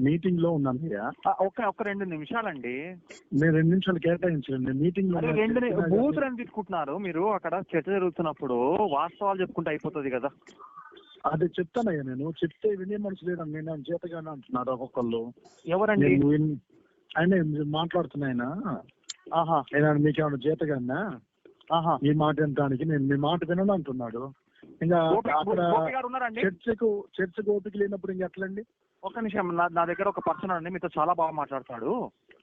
మీటింగ్లో ఉన్నాను ఒక్క ఒక్క రెండు నిమిషాలండి. నేను రెండు నిమిషాలు కేటాయించండి మీటింగ్లో అరే. రెండు ని-. అని తిట్టుకుంటున్నారు మీరు. అక్కడ చర్చ జరుగుతున్నప్పుడు వాస్తవాలు చెప్పుకుంటే అయిపోతుంది కదా. అదే చెప్తానయ్యా నేను. చెప్తే వినే మనిషి లేదని నేను ఆయన చేతగానే అంటున్నారు ఒక్కొక్కళ్ళు. ఎవరండి? నేను విన్- ఆయన మీరు మాట్లాడుతున్నా ఆయన. ఆహా. ఆయన మీకేమైనా చేతగానా? ఆహా. ఈ మాట వినడానికి నేను మీ మాట వినను అంటున్నాడు. ఇంకా గోపి అక్కడ గోపి గారు ఉన్నారండి? చర్చకు చర్చకు ఓపిక లేనప్పుడు ఇంక ఎట్లండి? ఒక్క నిమిషం నా నా దగ్గర ఒక పర్సన్ అండి మీతో చాలా బాగా మాట్లాడతాడు.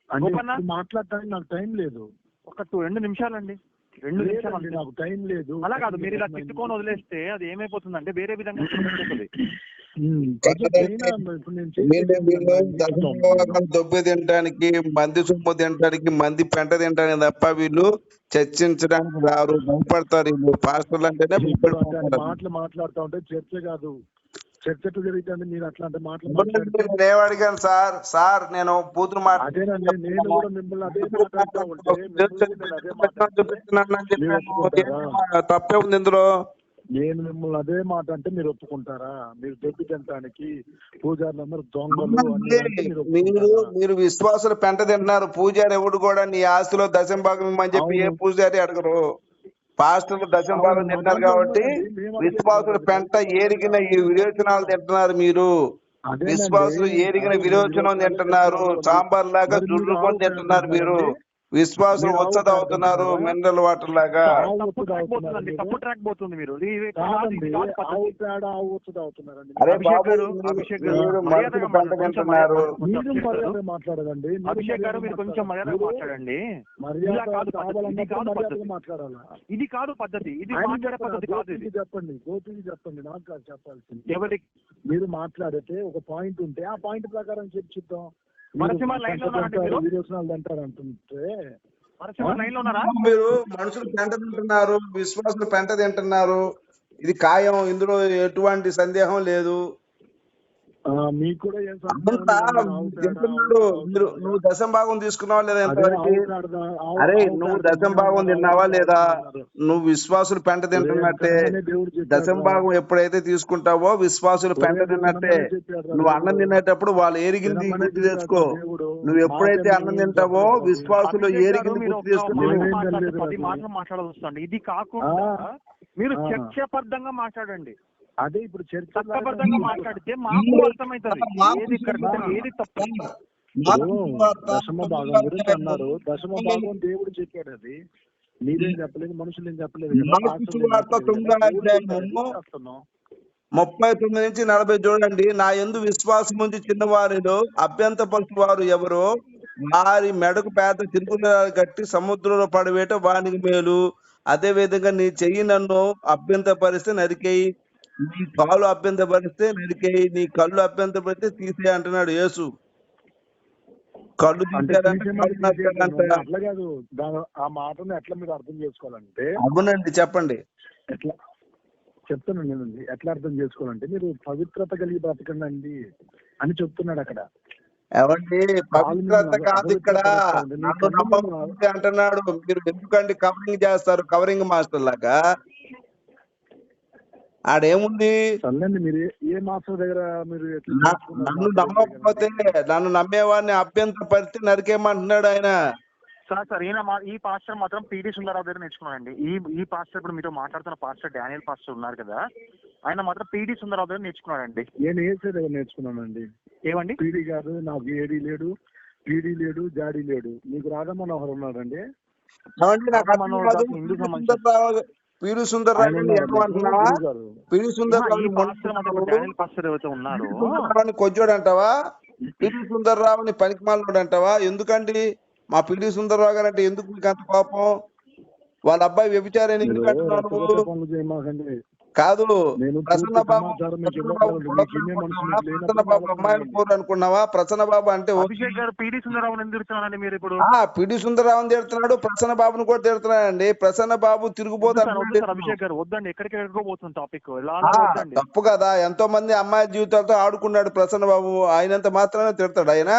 అంటే మాట్లాడటానికి నాకు టైం లేదు. ఒక టూ రెండు నిమిషాలండి. రెండు నిమిషాలు. నాకు టైం లేదు. అలా కాదు మీరు ఇలా తిట్టుకొని వదిలేస్తే అది ఏమైపోతుందంటే వేరే విధంగా దొబ్బి తినడానికి మంది సొమ్ము తినడానికి మంది పెంట తినడానికి తప్ప వీళ్ళు చర్చించడానికి రారు భయపడతారు వీళ్ళు. పాస్టర్లు అంటేనే అంటే మాటలు మాట్లాడుతా ఉంటే చర్చ కాదు. చర్చ జరుగుతుంది? మీరు అట్లాంటి మాటలు నేను సార్ సార్ నేను కూతురు మాట అదేనండి నేను కూడా మిమ్మల్ని అదే మాట్లాడుతూ ఉంటే? తప్పే ఉంది ఇందులో. నేను మిమ్మల్ని అదే మాట అంటే మీరు ఒప్పుకుంటారా? మీరు దెబ్బి తినడానికి పూజారులందరూ దొంగలు అని అంటే మీరు మీరు విశ్వాసులు పెంట తింటున్నారు. పూజారి ఎవడు కూడా నీ ఆస్తిలో దశం భాగం ఇమ్మని చెప్పి ఏ. పూజారి అడగరు. పాస్టర్లు దశం భాగం అవును, తింటారు మతాలు కాబట్టి విశ్వాసులు. పెంట ఏరిగిన ఈ విరోచనాలు తింటున్నారు మీరు. విశ్వాసులు ఏరిగిన విరోచనం తింటున్నారు. సాంబార్ లాగా జుర్రుకొని తింటున్నారు మీరు? విశ్వాసులు తాగుతున్నారు తింటున్నారా? మినరల్ వాటర్ లాగా. ట్రాక్ పోతుంది మీరు. అరే గారు, మీరు- అభిషేక్ గారు, మాట్లాడదండి. అభిషేక్ గారు మీరు కొంచెం మాట్లాడండి. ఇది కాదు మర్యాదగా పద్ధతి. మాట్లాడాలా? ఇది కాదు పద్ధతి మాట్లాడే కాదు చెప్పండి గోపికి చెప్పండి నాకు కాదు చెప్పాల్సింది. ఎవరి మీరు మాట్లాడితే ఒక పాయింట్ ఉంటే ఆ పాయింట్ ప్రకారం చర్చిద్దాం. నరసింహ లైన్లో అంటారు అంటుంటే. నరసింహ లైన్లో ఉన్నారా? మీరు మనుషులు పెంట తింటున్నారు విశ్వాసులు పెంట తింటున్నారు. ఇది ఖాయం ఇందులో ఎటువంటి సందేహం లేదు. మీకు కూడా ఏం మీరు. నువ్వు దశం భాగం తీసుకున్నావా లేదా ఎంతవరకు అరే నువ్వు దశం భాగం తిన్నావా లేదా. నువ్వు విశ్వాసులు పెంట తింటున్నట్టే దశం. భాగం ఎప్పుడైతే తీసుకుంటావో విశ్వాసులు పెంట తిన్నట్టే నువ్వు అన్నం. తినేటప్పుడు వాళ్ళు ఏరిగింది గుర్తు తెచ్చుకో. నువ్వు ఎప్పుడైతే అన్నం తింటావో. విశ్వాసులు ఏరిగింది గుర్తు ఒక్క చేసుకుని మాట నేనేం మాట్లాడితే తెలియదు పది నాకు. మాటలు మాట్లాడాల్సి వస్తుంది ఇది కాకుండా. మీరు. చర్చబద్ధంగా మాట్లాడండి అదే ఇప్పుడు చర్చ మాట్లాడితే మాకు అర్థమవుతుంది. ఏది కరెక్ట్ ఏది తప్పు దశమ భాగం గురించి అన్నారు. దశమ భాగం దేవుడు చెప్పాడు అది. మీరేం చెప్పలేదు మనుషులు ఏం చెప్పలేదు. ముప్పై తొమ్మిది నుంచి నలభై చూడండి. నా ఎందు విశ్వాసం ఉంచి చిన్నవారిలో అభ్యంతపరచు వారు ఎవరో వారి మెడకు పేద తిరుగుల కట్టి సముద్రంలో పడవేట వానికి మేలు. అదే విధంగా నీ చెయ్యి నన్ను అభ్యంతపరిస్తే నరికేయి. నీ కాలు అభ్యంతపరిస్తే నరికేయి నీ కళ్ళు అభ్యంతపరిస్తే తీసేయి అంటున్నాడు యేసు. కళ్ళు. అట్లా కాదు. ఆ మాటను ఎట్లా మీరు అర్థం చేసుకోవాలంటే అవునండి చెప్పండి. ఎట్లా? చెప్తాను నేను ఎట్లా అర్థం చేసుకోవాలంటే మీరు పవిత్రత కలిగి బ్రతకండి అని చెప్తున్నాడు అక్కడ. ఏమండి పవిత్రత కాదు ఇక్కడ. అంటున్నాడు. మీరు ఎందుకండి కవరింగ్ చేస్తారు కవరింగ్ మాస్టర్ లాగా? ఆడేముంది? మీరు ఏ- మాస్టర్ దగ్గర మీరు? నన్ను నమ్మకపోతే నన్ను నమ్మేవాడిని అభ్యంతర పరిస్థితి నరికేయమంటున్నాడు ఆయన. సార్ సార్ ఈయన ఈ పాస్టర్ మాత్రం పీడి సుందరరావు దగ్గర నేర్చుకున్నాడండి. ఈ ఈ పాస్టర్ ఇప్పుడు మీతో మాట్లాడుతున్న పాస్టర్ డానియల్ పాస్టర్ ఉన్నారు కదా ఆయన మాత్రం పీడి సుందరరావు దగ్గర నేర్చుకున్నాడండి. నేను ఏసే దగ్గర నేర్చుకున్నానండి ఏమండి? పీడి కాదు నాకు ఏడి లేడు పీడి లేడు జాడి లేడు. మీకు రాధా మనోహర్ ఉన్నాడండి నాకు హిందూ సంబంధించి. పీడి ఎవరైతే ఉన్నారో? సుందర్రావుని కొజ్జోడు అంటావా పిడి సుందర్రావుని పనికిమాలోడు అంటావా? ఎందుకండి? మా పిడి సుందర్రావు గారు అంటే ఎందుకు మీకు అంత కోపం? వాళ్ళ అబ్బాయి వ్యభిచారని ఎందుకు కాదు నేను ప్రసన్న బాబు ప్రసన్న అమ్మాయిల కూర అనుకున్నావా? ప్రసన్న బాబు అంటే. అభిషేక్ గారు పీడి సుందరరావు ఎందుకు తిడుతున్నారండి మీరు ఇప్పుడు? పిడి సుందరరావుని తిడుతున్నాడు ప్రసన్న బాబుని కూడా తిడుతున్నాడండి. ప్రసన్న బాబు సార్, అభిషేక్ గారు వద్దండి ఎక్కడికి ఎక్కడికో పోతుంది టాపిక్ తప్పు కదా. ఎంతో మంది అమ్మాయి జీవితాలతో ఆడుకున్నాడు ప్రసన్న బాబు. ఆయనంత మాత్రమే తిడతాడు ఆయన.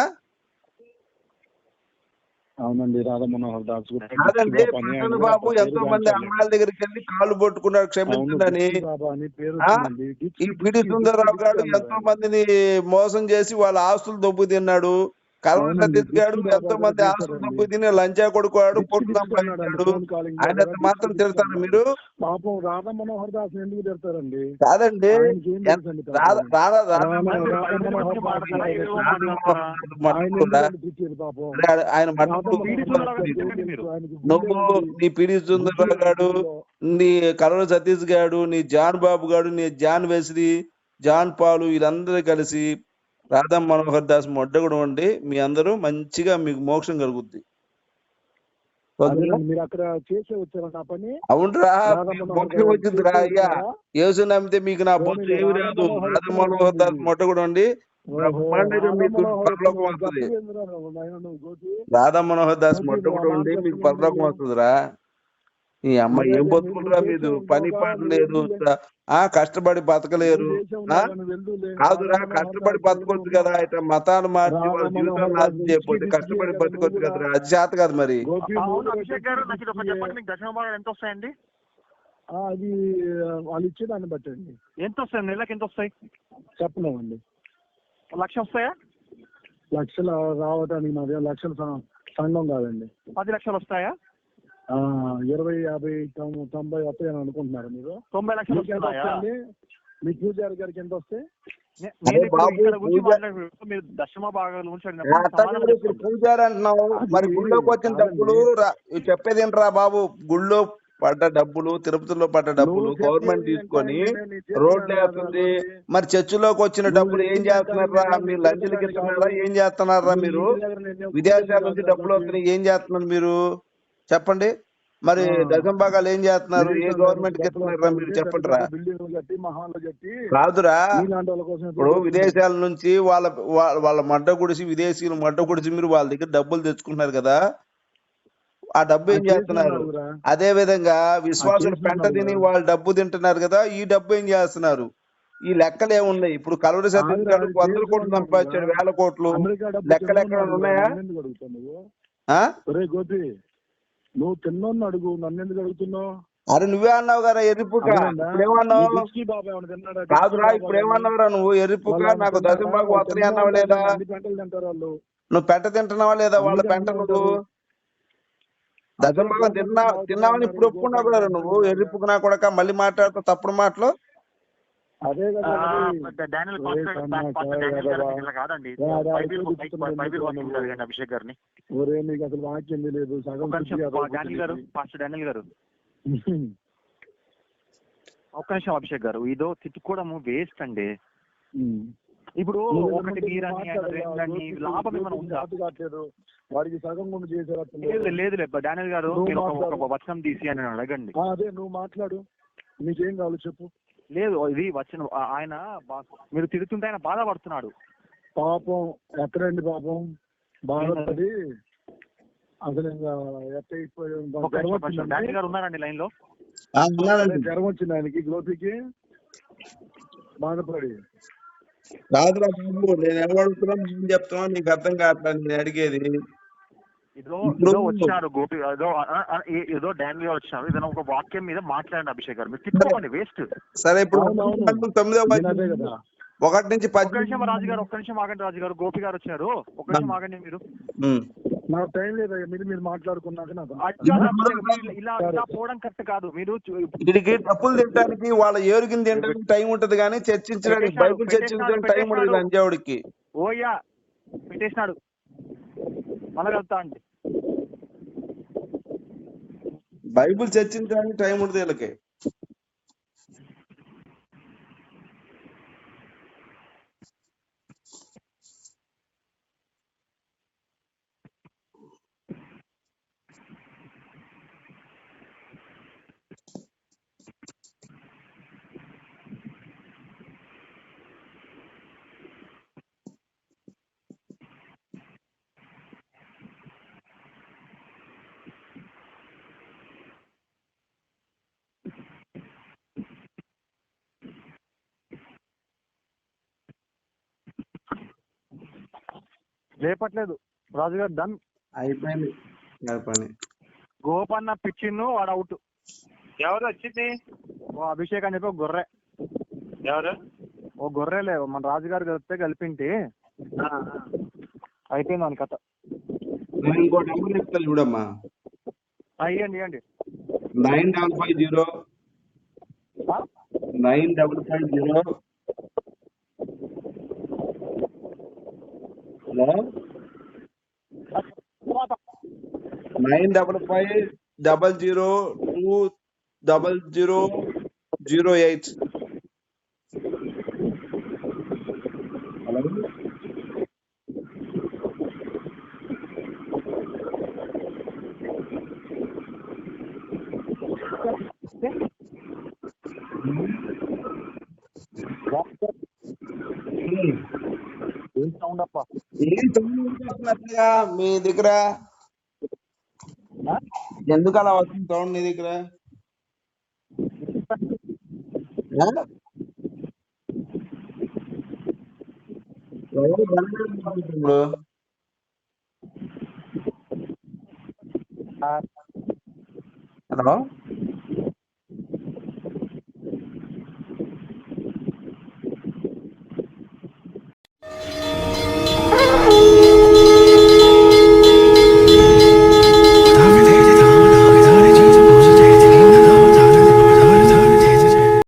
అవునండి రాధా మనోహర్ దాస్ కూడా బాబా ఎంతో మంది. అమ్మాయిల దగ్గరికి వెళ్ళి కాళ్ళు పట్టుకున్నాడు క్షమించండి? వచ్చిందండి. గిచ్చి, ఈ పిడి సుందరరావు గారు ఎంతో. మందిని మోసం చేసి వాళ్ళ ఆస్తులు దొబ్బు తిన్నాడు కరోనా అవునండి, సతీష్ గారు గిచ్చి బాబా ఎంతో మంది ఆస్తులు. దొబ్బు తిని లంచా కొడుకువాడు గిచ్చి పొట్టు సంపాదించాడు. ఆయన మాత్రం తిడతారు అన్నాడు. మీరు? పాపం రాధా మనోహర్ దాస్ ఎందుకు తిడతారండి? కాదండి. ఆయన నువ్వు గుండె. నీ పిడి సుందరరావు గారు నీ కరోనా సతీష్ గారు నీ జాన్ బాబు గారు నీ జాన్ వెస్లీ జాన్ పాలు వీళ్ళందరూ కలిసి రాధా మనోహర్ దాస్ మొడ్డగుడు ఉండి మీ అందరూ మంచిగా మీకు మోక్షం కలుగుద్ది. మీరు అక్కడ చేసే వచ్చారా ఆ పని? అవునరా మోక్షం వచ్చింది రా అయ్యా? యేసు నమ్మితే మీకు నా బొత్తు ఏమి రాధా రాదు మనోహర్ రాధా మనోహర్ దాస్ మొట్టగుడు ఉండి పరలోకం దాస్ వస్తుంది? రాధా మనోహర్ దాస్ మొట్టగుడు ఉండి మీకు పరలోకం. వస్తుందిరా. ఈ అమ్మ ఏం బతుకుంటారా మీరు? పని పాట నువ్వు లేదు. ఆ కష్టపడి బతకలేరు. కాదురా కష్టపడి బతకొచ్చు కదా. ఇట్లా మతాలు మార్చి వాళ్ళ జీవితాలు నాశనం చేయకపోతే కష్టపడి బతకొచ్చు కదా. కదరా అది చేత కాదు మరి. ఎంత వస్తాయండి? ఆ, అది వాళ్ళు ఇచ్చే దాన్ని బట్టండి ఎంత వస్తాయి? నెలకి ఎంత వస్తాయి? చెప్పలేమండి. లక్ష వస్తాయా? లక్షలు రావటానికి మాది లక్షల సం- సంఘం కాదండి. పది లక్షలు వస్తాయా? ఇరవై యాభై తొంభై వస్తాయని అనుకుంటున్నారు మీరు. తొంభై లక్షలు వస్తాయండి? మీ పూజారి గారికి ఎంత వస్తాయి. పూజారి అంటున్నావు. మరి గుళ్ళోకి వచ్చిన. డబ్బులు చెప్పేది ఏంట్రా బాబు? గుళ్ళో పడ్డ డబ్బులు తిరుపతిలో పడ్డ డబ్బులు గవర్నమెంట్ తీసుకొని రోడ్లు వేస్తుంది. మరి చర్చిలోకి వచ్చిన డబ్బులు ఏం చేస్తున్నారా? మీరు లంచలకి ఇస్తున్నారా. ఏం చేస్తున్నారా మీరు? విదేశాల నుంచి డబ్బులు. వస్తున్నాయి. ఏం చేస్తున్నారు మీరు? చెప్పండి. మరి. దశం భాగాలు ఏం చేస్తున్నారు? ఏ గవర్నమెంట్ మీరు వస్తాయి, చెప్పండి పెద్ద రా పెద్ద బిల్డింగ్లు కట్టి మహాలు కట్టి కాదురా. మీలాంటి వాళ్ళ కోసం ఇప్పుడు విదేశాల నుంచి వాళ్ళ వాళ్ళ- మడ్డ గుడిసి విదేశీయులు మడ్డ గుడిసి మీరు వాళ్ళ దగ్గర డబ్బులు తెచ్చుకుంటున్నారు కదా. ఆ డబ్బు ఏం చేస్తున్నారు. అదే విధంగా విశ్వాసులు చేసినారు పెంట తిని. వాళ్ళు డబ్బు తింటున్నారు కదా ఈ డబ్బు ఏం చేస్తున్నారు? ఈ లెక్కలు ఏమున్నాయి? ఇప్పుడు కలవరి అది వందల కోట్లు. సంపాదించాడు వేల కోట్లు. లెక్కలు ఎక్కడ ఉన్నాయా? నువ్వు తిన్నోன்னு అడుగు నన్ను ఎందుకు అడుగుతున్నావు? అరే నువ్వే అన్నావు కదా ఎర్రిపుక అదేనా? ఇప్పుడు? కాదురా ఏమన్నావురా నువ్వు? ఎర్రిపుక నాకు వాళ్ళు వస్త్రం అన్నావా లేదా? నువ్వు పెంట తింటున్నావా లేదా? వాళ్ళ పెంట నువ్వు? అదే తిన్నా తిన్నావని ఇప్పుడు ఒప్పుకున్నావు కదా నువ్వు? గారు. ఎర్రిపుకు నా కొడక మళ్ళీ మాట్లాడుతూ తప్పుడు మాటలు? అదే కదా అభిషేక్ గారిని. ఒరే నీకు అసలు వాక్యం తెలియదు. సగం డానియల్ గారు. పాస్టర్ డానియల్ గారు. ఒక్క నిమిషం అభిషేక్ గారు ఇదో తిట్టుకోవడము వేస్ట్ అండి. ఇప్పుడు ఒకటి మీరని లాభం ఏమైనా ఉందా. వాడికి సగం గుండు చేశారు. లేదు లేదు. లేదు డానియల్ గారు వచనం తీసి అని అడగండి. అదే నువ్వు మాట్లాడు. నీకేం కావాలో చెప్పు. లేదు ఇది వచనం ఆ- ఆయన బా- మీరు తిడుతుంటే ఆయన బాధపడుతున్నాడు. పాపం ఎక్కడండి పాపం? బాధపడి అసలు డానియల్ గారు ఉన్నారండి లైన్లో జ్వరం వచ్చింది ఆయనకి గోపికి? బాధపడి. బాబు నేను ఎవరు అడుగుతున్నా నేను చెప్తున్నా నీకు అర్థం కావట్లేదు నేను అడిగేది. ఏదో ఏదో వచ్చినారు గోపి ఏదో ఏదో డానియల్ గారు వచ్చినారు ఏదైనా ఒక వాక్యం మీద మాట్లాడండి అభిషేక్ గారు. మీరు తిట్టుకోండి వేస్ట్. సరే ఇప్పుడు తొమ్మిదో ఒకటి నుంచి ఒక్క నిమిషం రాజు గారు ఒక్క నిమిషం ఆగండి రాజు గారు. గోపి గారు వచ్చారు. ఒక్క నిమిషం ఆగండి మీరు. నాకు టైం లేదు మీరు మీరు మాట్లాడుకున్నాక నాకు ఇలా- ఇలా పోవడం కరెక్ట్ కాదు. మీరు వీడికి డబ్బులు తినడానికి వాళ్ళ ఏరుగిని తినడానికి టైం ఉంటది కానీ చర్చించడానికి బైబిల్ చర్చించడానికి టైం ఉండదు. లంజావుడికి. ఓయ్యా పెట్టేసినాడు మళ్ళా కలుతా అండి. బైబుల్ చర్చించడానికి టైం ఉండదు వీళ్ళకి. లేపట్లేదు. రాజు గారు డన్ అయిపోయింది. వాడి పని. గోపన్న పిచ్చిన్ను వాడు అవుట్ ఎవరు వచ్చింది? ఓ అభిషేక్ అని చెప్పి ఒక గొర్రె. ఎవరు? ఓ గొర్రెలే మన రాజుగారు కలిపితే కలిపింటి. ఆ, అయిపోయింది దాని కథ. నేను ఇంకో నెంబర్ చెప్తాను చూడమ్మా. ఇయ్యండి ఇయ్యండి. Nine double five zero? Nine double five zero. Hello? Nine double five double zero two double zero zero eight hello ఏం సౌండ్ అప్ప ఏం తొమ్మిది వస్తున్నట్టుగా మీ దగ్గర ఆ? ఎందుకు అలా వస్తుంది సౌండ్ నీ దగ్గర? ఇప్పుడు? హలో?